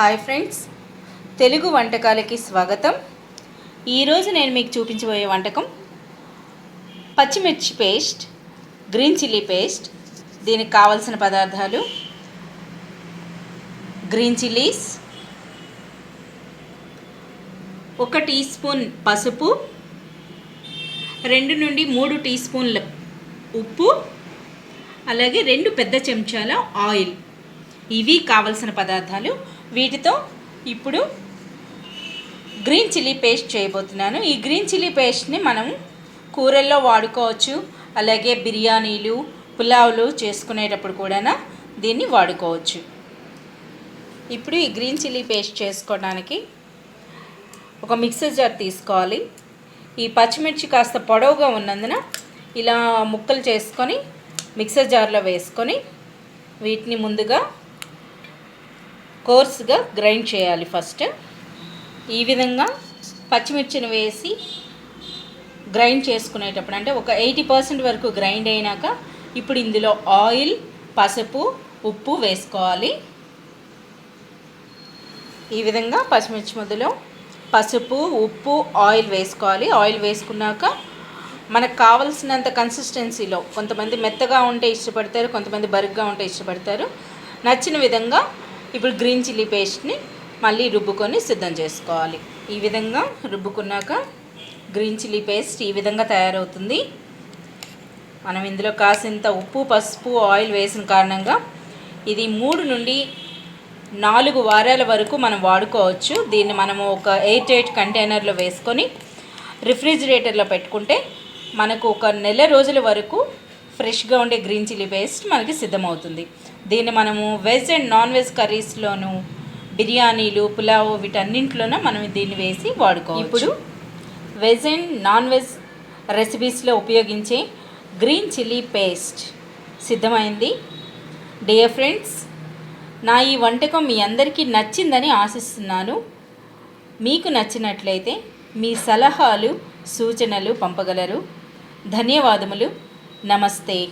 Hi friends Telugu వంటకాలకి స్వాగతం. ఈరోజు నేను మీకు చూపించబోయే వంటకం పచ్చిమిర్చి పేస్ట్ గ్రీన్ చిల్లీ పేస్ట్ దీనికి కావలసిన పదార్థాలు గ్రీన్ చిల్లీస్ ఒక టీ స్పూన్ పసుపు రెండు నుండి మూడు టీ స్పూన్ల ఉప్పు అలాగే రెండు పెద్ద చెంచాల ఆయిల్. ఇవి కావలసిన పదార్థాలు వీటితో ఇప్పుడు గ్రీన్ చిల్లీ పేస్ట్ చేయబోతున్నాను. ఈ గ్రీన్ చిల్లీ పేస్ట్ని మనం కూరల్లో వాడుకోవచ్చు. అలాగే బిర్యానీలు పులావులు చేసుకునేటప్పుడు కూడా దీన్ని వాడుకోవచ్చు. ఇప్పుడు ఈ గ్రీన్ చిల్లీ పేస్ట్ చేసుకోవడానికి ఒక మిక్సర్ జార్ తీసుకోవాలి. ఈ పచ్చిమిర్చి కాస్త పొడవుగా ఉన్నందున ఇలా ముక్కలు చేసుకొని మిక్సర్ జార్లో వేసుకొని వీటిని ముందుగా కోర్స్గా గ్రైండ్ చేయాలి ఫస్ట్. ఈ విధంగా పచ్చిమిర్చిని వేసి గ్రైండ్ చేసుకునేటప్పుడు అంటే ఒక ఎయిటీ పర్సెంట్ వరకు గ్రైండ్ అయినాక ఇప్పుడు ఇందులో ఆయిల్ పసుపు ఉప్పు వేసుకోవాలి. ఈ విధంగా పచ్చిమిర్చి ముద్దలో పసుపు ఉప్పు ఆయిల్ వేసుకోవాలి. ఆయిల్ వేసుకున్నాక మనకు కావలసినంత కన్సిస్టెన్సీలో కొంతమంది మెత్తగా ఉంటే ఇష్టపడతారు కొంతమంది బరుగ్గా ఉంటే ఇష్టపడతారు. నచ్చిన విధంగా ఇప్పుడు గ్రీన్ చిల్లీ పేస్ట్ని మళ్ళీ రుబ్బుకొని సిద్ధం చేసుకోవాలి. ఈ విధంగా రుబ్బుకున్నాక గ్రీన్ చిల్లీ పేస్ట్ ఈ విధంగా తయారవుతుంది. మనం ఇందులో కాసింత ఉప్పు పసుపు ఆయిల్ వేసిన కారణంగా ఇది మూడు నుండి నాలుగు వారాల వరకు మనం వాడుకోవచ్చు. దీన్ని మనము ఒక ఎయిట్ ఎయిట్ కంటైనర్లో వేసుకొని రిఫ్రిజిరేటర్లో పెట్టుకుంటే మనకు ఒక నెల రోజుల వరకు ఫ్రెష్గా ఉండే గ్రీన్ చిల్లీ పేస్ట్ మనకి సిద్ధమవుతుంది. దీన్ని మనము వెజ్ అండ్ నాన్ వెజ్ కర్రీస్లోను బిర్యానీలు పులావ్ వీటన్నింటిలోనూ మనం దీన్ని వేసి వాడుకోవచ్చు. ఇప్పుడు వెజ్ అండ్ నాన్ వెజ్ రెసిపీస్లో ఉపయోగించే గ్రీన్ చిల్లీ పేస్ట్ సిద్ధమైంది. డియర్ ఫ్రెండ్స్ నా ఈ వంటకం మీ అందరికీ నచ్చిందని ఆశిస్తున్నాను. మీకు నచ్చినట్లయితే మీ సలహాలు సూచనలు పంపగలరు. ధన్యవాదములు. నమస్తే.